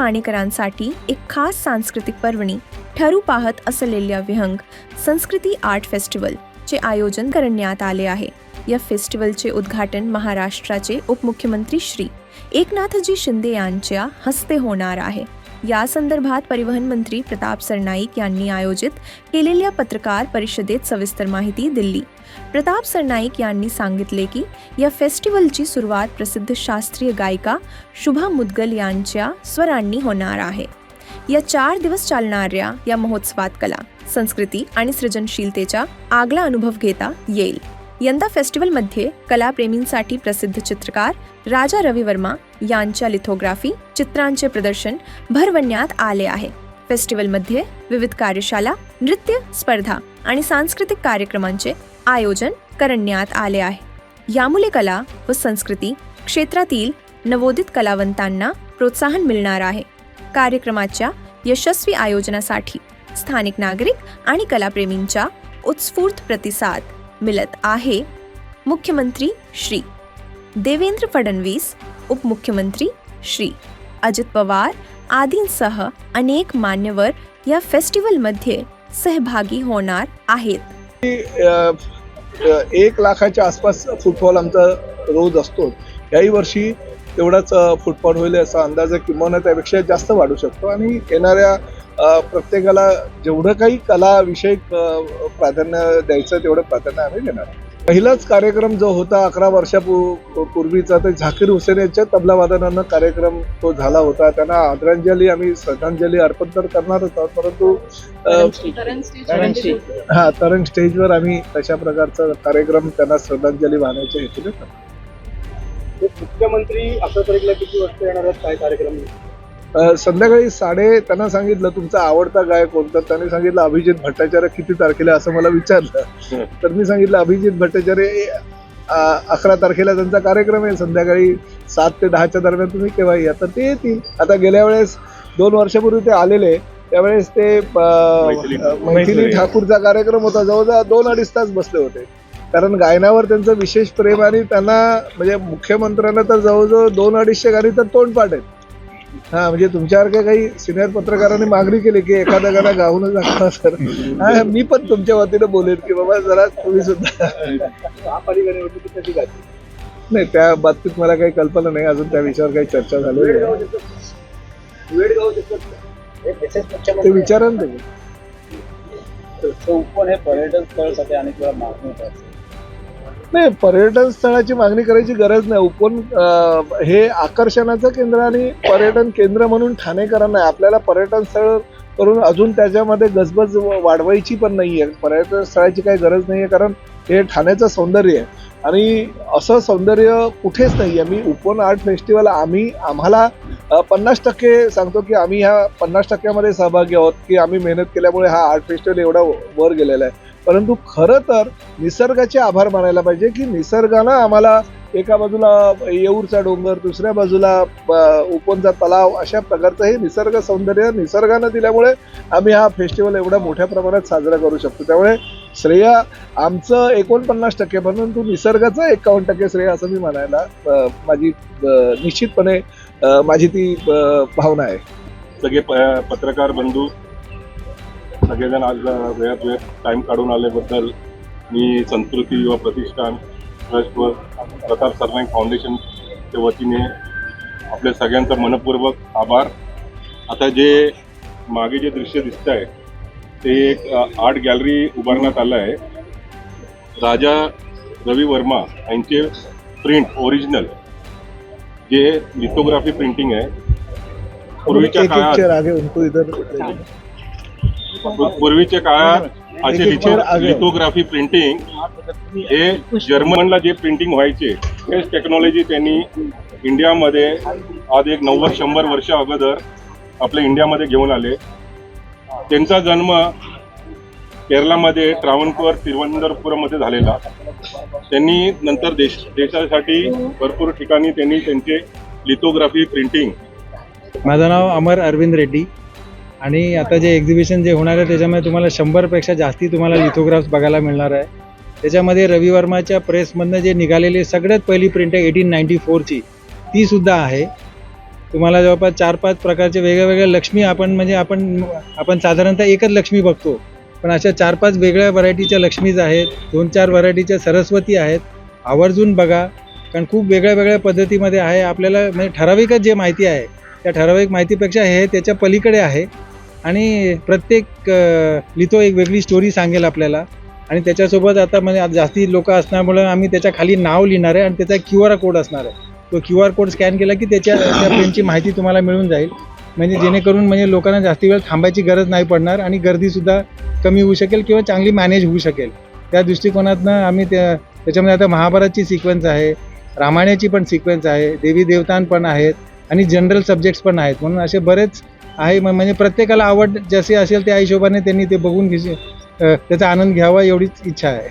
ठाणेकरांसाठी एक खास सांस्कृतिक पर्वणी ठरू पाहत असलेल्या विहंग संस्कृती आर्ट फेस्टिवल चे आयोजन करण्यात आले आहे. या फेस्टिवलचे उद्घाटन महाराष्ट्राचे उपमुख्यमंत्री श्री एकनाथजी शिंदे यांच्या हस्ते होणार आहे. या संदर्भात परिवहन मंत्री प्रताप सरनाईक यांनी आयोजित केलेल्या पत्रकार परिषदेत सविस्तर माहिती दिली. प्रताप सरनाईक यांनी सांगितले की या फेस्टिवलची सुरुवात प्रसिद्ध शास्त्रीय गायिका शुभा मुदगल यांच्या स्वरांनी होणार आहे. या चार दिवस चालणाऱ्या या महोत्सवात कला संस्कृती आणि सृजनशीलतेचा आगला अनुभव घेता येईल. यंदा फेस्टिवलमध्ये कलाप्रेमींसाठी प्रसिद्ध चित्रकार राजा रवी वर्मा यांच्या लिथोग्राफी चित्रांचे प्रदर्शन भरवण्यात आले आहे. फेस्टिवलमध्ये विविध कार्यशाला नृत्य स्पर्धा आणि सांस्कृतिक कार्यक्रमांचे आयोजन करण्यात आले आहे. यामुळे कला व संस्कृती क्षेत्रातील नवोदित कलावंतांना प्रोत्साहन मिळणार आहे. कार्यक्रमाच्या यशस्वी आयोजनासाठी स्थानिक नागरिक आणि कलाप्रेमींच्या उत्स्फूर्त प्रतिसाद मिळत आहे. मुख्यमंत्री श्री. देवेंद्र फडणवीस उपमुख्यमंत्री श्री. अजित पवार आदींसह अनेक मान्यवर या फेस्टिवलमध्ये सहभागी होणार आहेत. एक लाखाच्या आसपास फुटबॉल आमचा रोज असतो याही वर्षी तेवढाच फुटबॉल होईल असा अंदाज आहे किंवा त्यापेक्षा जास्त वाढू शकतो. आणि येणाऱ्या प्रत्येकाला जेवढं काही कला विषयक अ, प्राधान्य द्यायचं तेवढं प्राधान्य आम्ही देणार. पहिलाच कार्यक्रम जो होता अकरा वर्षापूर्वीचा ते झाकीर हुसेन यांच्या तबला वादनानं कार्यक्रम तो झाला होता. त्यांना आदरांजली आम्ही श्रद्धांजली अर्पण तर करणारच आहोत परंतु हा तरंग स्टेजवर आम्ही तशा प्रकारचा कार्यक्रम त्यांना श्रद्धांजली वाहण्याच्या हेतूने करतो मुख्यमंत्री अशा तारीखला किती वाजता येणार आहेत? काय कार्यक्रम? संध्याकाळी साडे त्यांना सांगितलं तुमचा आवडता गायक कोणता? त्यांनी सांगितलं अभिजित भट्टाचार्य किती तारखेला? असं मला विचारलं. तर मी सांगितलं अभिजित भट्टाचार्य अ, अकरा तारखेला त्यांचा कार्यक्रम आहे. संध्याकाळी सात ते दहाच्या दरम्यान तुम्ही केव्हा या? तर ते येतील. आता गेल्या वेळेस दोन वर्षापूर्वी ते आलेले. त्यावेळेस ते मैथिली. ठाकूरचा कार्यक्रम होता. जवळजवळ दोन अडीच तास बसले होते. कारण गायनावर त्यांचं विशेष प्रेम आणि त्यांना म्हणजे मुख्यमंत्र्यांना तर जवळजवळ दोन अडीचशे गाणी तर तोंडपाठ आहेत. हा म्हणजे तुमच्यासारख्या काही सिनियर पत्रकारांनी मागणी केली की एखादा गाणं गाऊनच दाखवा सर. हा मी पण तुमच्या वतीनं बोलेन की बाबा जरा तुम्ही सुद्धा. नाही त्या बाबतीत मला काही कल्पना नाही. अजून त्या विषयावर काही चर्चा झाली नाही. ते विचारा ना तुम्ही चौकोन हे पर्यटन स्थळासाठी अनेक वेळा मागणी नाही पर्यटन स्थळाची मागणी करायची गरज नाही. उपवन हे आकर्षणाचं केंद्र आणि पर्यटन केंद्र म्हणून ठाणेकरांना आपल्याला पर्यटन स्थळ करून अजून त्याच्यामध्ये गजबज वाढवायची पण नाही आहे पर्यटन स्थळाची काही गरज नाही आहे कारण हे ठाण्याचं सौंदर्य आहे. आणि असं सौंदर्य कुठेच नाही आहे मी उपवन आर्ट फेस्टिवल आम्ही आम्हाला पन्नास टक्के सांगतो की आम्ही ह्या पन्नास टक्क्यामध्ये सहभागी आहोत की आम्ही मेहनत केल्यामुळे हा आर्ट फेस्टिवल एवढा वर गेलेला आहे. परंतु खरं तर निसर्गाचे आभार मानायला पाहिजे की निसर्गानं आम्हाला एका बाजूला येऊरचा डोंगर दुसऱ्या बाजूला उपनचा तलाव अशा प्रकारचं हे निसर्ग सौंदर्य निसर्गानं दिल्यामुळे आम्ही हा फेस्टिवल एवढ्या मोठ्या प्रमाणात साजरा करू शकतो. त्यामुळे श्रेय आमचं एकोणपन्नास टक्के परंतु निसर्गाचं एकावन्न टक्के श्रेय असं मी म्हणायला माझी निश्चितपणे माझी ती भावना आहे. सगळे प- पत्रकार बंधू सगळेजण आज वेळात वेळ टाईम काढून आल्याबद्दल मी संस्कृती युवा प्रतिष्ठान ट्रस्ट व प्रताप सरनाईक फाउंडेशनच्या वतीने आपल्या सगळ्यांचा मनपूर्वक आभार. आता जे मागे जे दृश्य दिसत आहे ते एक आर्ट गॅलरी उभारण्यात आलं आहे राजा रवी वर्मा यांचे प्रिंट ओरिजिनल जे लिथोग्राफी प्रिंटिंग आहे पूर्वीच्या काळात पूर्वीच्या काळात असे. लिथोग्राफी प्रिंटिंग हे जर्मनला जे प्रिंटिंग व्हायचे तेच टेक्नॉलॉजी त्यांनी इंडियामध्ये आज एक नव्वद शंभर वर्ष अगोदर आपल्या इंडियामध्ये घेऊन आले. त्यांचा जन्म केरळामध्ये ट्रावणकोर तिरुवनंतपुरममध्ये झालेला. त्यांनी नंतर देश देशासाठी भरपूर ठिकाणी त्यांनी त्यांचे लिथोग्राफी प्रिंटिंग माझं नाव अमर अरविंद रेड्डी. आणि आता जे एक्झिबिशन जे होणार आहे त्याच्यामध्ये तुम्हाला शंभरपेक्षा जास्ती तुम्हाला लिथोग्राफ्स बघायला मिळणार आहे. त्याच्यामध्ये रवी वर्माच्या प्रेसमधनं जे निघालेली सगळ्यात पहिली प्रिंट आहे एटीन नाईन्टी फोरची ती सुद्धा आहे. तुम्हाला जवळपास चार पाच प्रकारचे वेगळ्या वेगळ्या लक्ष्मी आपण म्हणजे आपण आपण साधारणतः एकच लक्ष्मी बघतो. पण अशा चार पाच वेगळ्या व्हरायटीच्या लक्ष्मीज आहेत दोन चार व्हरायटीच्या सरस्वती आहेत. आवर्जून बघा कारण खूप वेगळ्या वेगळ्या पद्धतीमध्ये आहे. आपल्याला म्हणजे ठराविकच जे माहिती आहे त्या ठराविक माहितीपेक्षा हे त्याच्या पलीकडे आहे. आणि प्रत्येक लिहितो लिथो एक वेगळी स्टोरी सांगेल आपल्याला. आणि त्याच्यासोबत आता म्हणजे जास्ती लोक असल्यामुळं आम्ही त्याच्याखाली नाव लिहिणार आहे आणि त्याचा क्यू आर कोड असणार आहे. तो क्यू आर कोड स्कॅन केला की त्याच्या त्या पेनची माहिती तुम्हाला मिळून जाईल. म्हणजे जेणेकरून म्हणजे लोकांना जास्ती वेळ थांबायची गरज नाही पडणार आणि गर्दीसुद्धा कमी होऊ शकेल किंवा चांगली मॅनेज होऊ शकेल. त्या दृष्टिकोनातनं आम्ही त्या त्याच्यामध्ये आता महाभारतची सिक्वेन्स आहे रामायणाची पण सिक्वेन्स आहे देवी देवतान पण आहेत आणि जनरल सब्जेक्ट्स पण आहेत. म्हणून असे बरेच आहे. म्हणजे प्रत्येकाला आवड जशी असेल त्या हिशोबाने त्यांनी ते बघून घेसे त्याचा आनंद घ्यावा एवढीच इच्छा आहे.